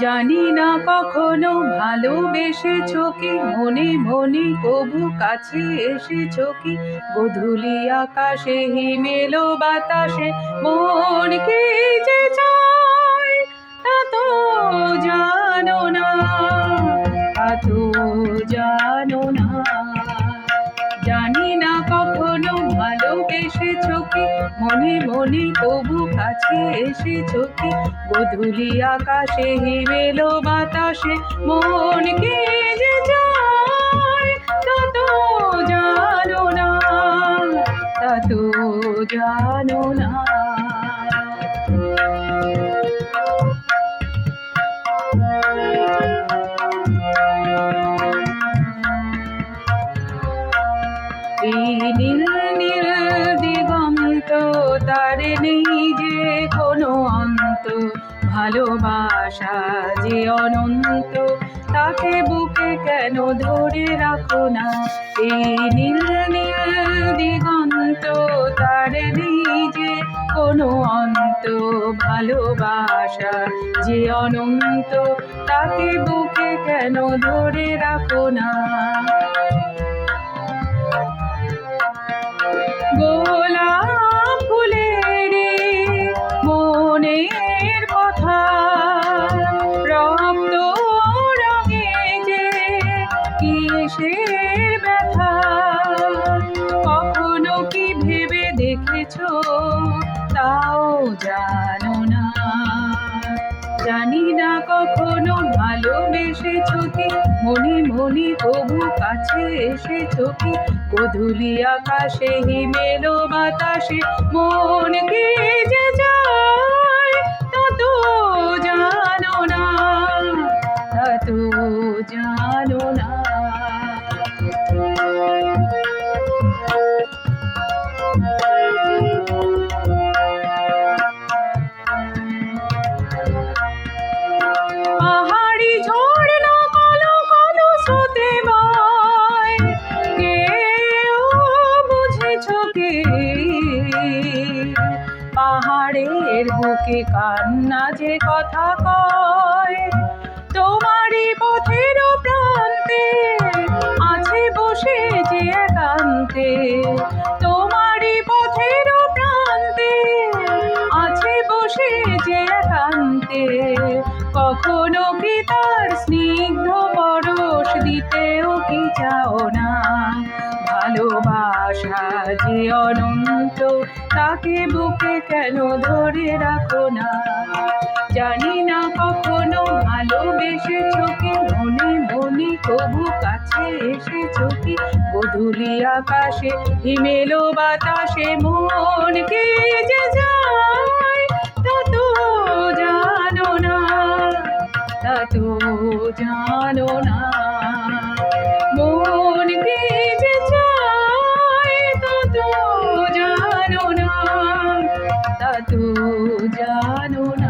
জানি না কখনো ভালোবেসেছ কি মনে মনে কবু কাছে এসেছ কি গধুলি আকাশে, হিমেল বাতাসে, মন কি যে জানো না, তা তো জানো না। মনে তবু কাছে এসেছ কি গধূলি আকাশে হিমেলো বাতাসে মন কে যে যায় তা জানো না, তা তো জানো না। তার নেই যে কোনো অন্ত, ভালোবাসা যে অনন্ত, তাকে বুকে কেন ধরে রাখো না? এই নীল নীল দিগন্ত, তার নেই যে কোনো অন্ত, ভালোবাসা যে অনন্ত, তাকে বুকে কেন ধরে রাখো না? কিসের ব্যথা। কখনো কি ভেবে দেখেছ? তাও জানো না। জানি না কখনো ভালোবেসেছো কি? মনে মনে তবু কাছে এসেছ কি? গধূলি আকাশে, হিমেলো বাতাসে মন কে যে যায়। পাহাড়ের বুকে কান্না যে কথা কয়, তোমারই পথের প্রান্তে আছে বসে যে একান্তে, তোমারই পথের প্রান্তে আছে বসে যে একান্তে, কখনো কি তার স্নিগ্ধ পরশ দিতেও কি চাও না? ভালোবাসা যে অনন্ত, তাকে বুকে কেন ধরে রাখো না? জানি না কখনো ভালোবেসেছ কি মনে মনে তবু কাছে এসেছ কি? গধূলি আকাশে, হিমেলো বাতাসে মন কে যে জানো না, তা তো জানো না। তা তো জানো